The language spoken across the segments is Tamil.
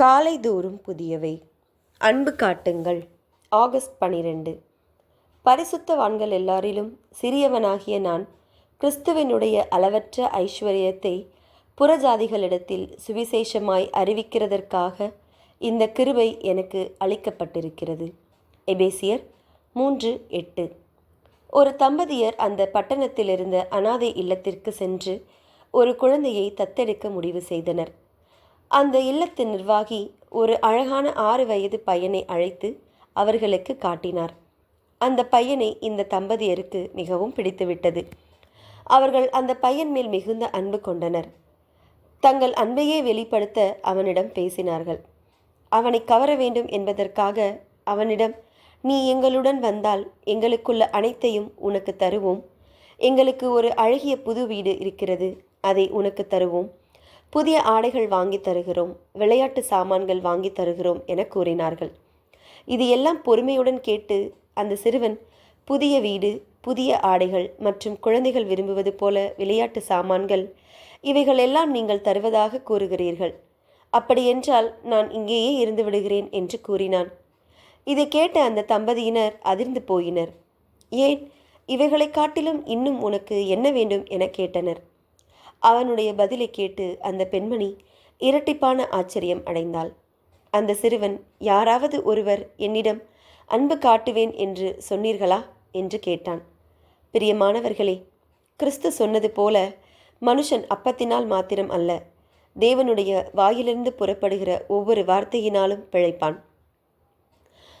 காலை தூரும் புதியவை. அன்பு காட்டுங்கள். ஆகஸ்ட் பனிரெண்டு. பரிசுத்தவான்கள் எல்லாரிலும் சிறியவனாகிய நான் கிறிஸ்துவனுடைய அளவற்ற ஐஸ்வர்யத்தை புறஜாதிகளிடத்தில் சுவிசேஷமாய் அறிவிக்கிறதற்காக இந்த கிருபை எனக்கு அளிக்கப்பட்டிருக்கிறது. எபேசியர் மூன்று எட்டு. ஒரு தம்பதியர் அந்த பட்டணத்தில் இருந்த அனாதை இல்லத்திற்கு சென்று ஒரு குழந்தையை தத்தெடுக்க முடிவு செய்தனர். அந்த இல்லத்து நிர்வாகி ஒரு அழகான ஆறு வயது பையனை அழைத்து அவர்களுக்கு காட்டினார். அந்த பையனை இந்த தம்பதியருக்கு மிகவும் பிடித்துவிட்டது. அவர்கள் அந்த பையன் மேல் மிகுந்த அன்பு கொண்டனர். தங்கள் அன்பையே வெளிப்படுத்த அவனிடம் பேசினார்கள். அவனை கவர வேண்டும் என்பதற்காக அவனிடம் நீ எங்களுடன் வந்தால் எங்களுக்குள்ள அனைத்தையும் உனக்கு தருவோம். எங்களுக்கு ஒரு அழகிய புது வீடு இருக்கிறது. அதை உனக்கு தருவோம். புதிய ஆடைகள் வாங்கி தருகிறோம் விளையாட்டு சாமான்கள் வாங்கி தருகிறோம் என கூறினார்கள். இது எல்லாம் பொறுமையுடன் கேட்டு அந்த சிறுவன் புதிய வீடு புதிய ஆடைகள் மற்றும் குழந்தைகள் விரும்புவது போல விளையாட்டு சாமான்கள் இவைகள் எல்லாம் நீங்கள் தருவதாக கூறுகிறீர்கள். அப்படியென்றால் நான் இங்கேயே இருந்து விடுகிறேன் என்று கூறினான். இதை கேட்ட அந்த தம்பதியினர் அதிர்ந்து போயினர். ஏன்? இவைகளை காட்டிலும் இன்னும் உனக்கு என்ன வேண்டும்? என கேட்டனர். அவனுடைய பதிலை கேட்டு அந்த பெண்மணி இரட்டிப்பான ஆச்சரியம் அடைந்தாள். அந்த சிறுவன் யாராவது ஒருவர் என்னிடம் அன்பு காட்டுவேன் என்று சொன்னீர்களா? என்று கேட்டான். பிரியமானவர்களே கிறிஸ்து சொன்னது போல மனுஷன் அப்பத்தினால் மாத்திரம் அல்ல தேவனுடைய வாயிலிருந்து புறப்படுகிற ஒவ்வொரு வார்த்தையினாலும் பிழைப்பான்.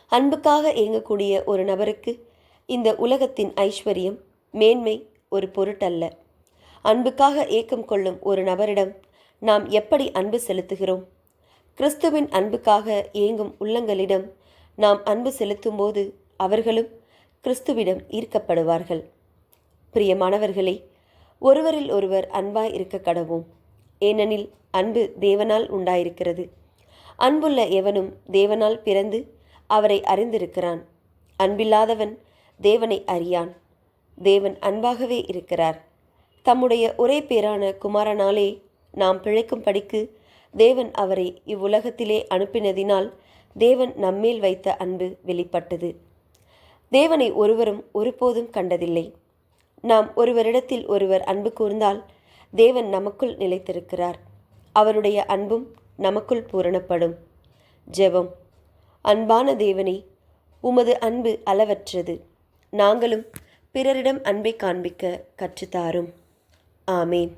அன்புக்காக இயங்கக்கூடிய ஒரு நபருக்கு இந்த உலகத்தின் ஐஸ்வர்யம் மேன்மை ஒரு பொருட்டல்ல. அன்புக்காக ஏக்கம் கொள்ளும் ஒரு நபரிடம் நாம் எப்படி அன்பு செலுத்துகிறோம்? கிறிஸ்துவின் அன்புக்காக ஏங்கும் உள்ளங்களிடம் நாம் அன்பு செலுத்தும்போது அவர்களும் கிறிஸ்துவிடம் ஈர்க்கப்படுவார்கள். பிரியமானவர்களே ஒருவரில் ஒருவர் அன்பாய் இருக்க கடவோம் ஏனெனில் அன்பு தேவனால் உண்டாயிருக்கிறது. அன்புள்ள எவனும் தேவனால் பிறந்து அவரை அறிந்திருக்கிறான். அன்பில்லாதவன் தேவனை அறியான். தேவன் அன்பாகவே இருக்கிறார். தம்முடைய ஒரே பேரான குமாரனாலே நாம் பிழைக்கும் படிக்கு தேவன் அவரை இவ்வுலகத்திலே அனுப்பினதினால் தேவன் நம்மேல் வைத்த அன்பு வெளிப்பட்டது. தேவனை ஒருவரும் ஒருபோதும் கண்டதில்லை. நாம் ஒருவரிடத்தில் ஒருவர் அன்பு கூர்ந்தால் தேவன் நமக்குள் நிலைத்திருக்கிறார். அவருடைய அன்பும் நமக்குள் பூரணப்படும். ஜெபம். அன்பான தேவனே உமது அன்பு அளவற்றது. நாங்களும் பிறரிடம் அன்பை காண்பிக்க கற்றுத்தாரும். ആമേൻ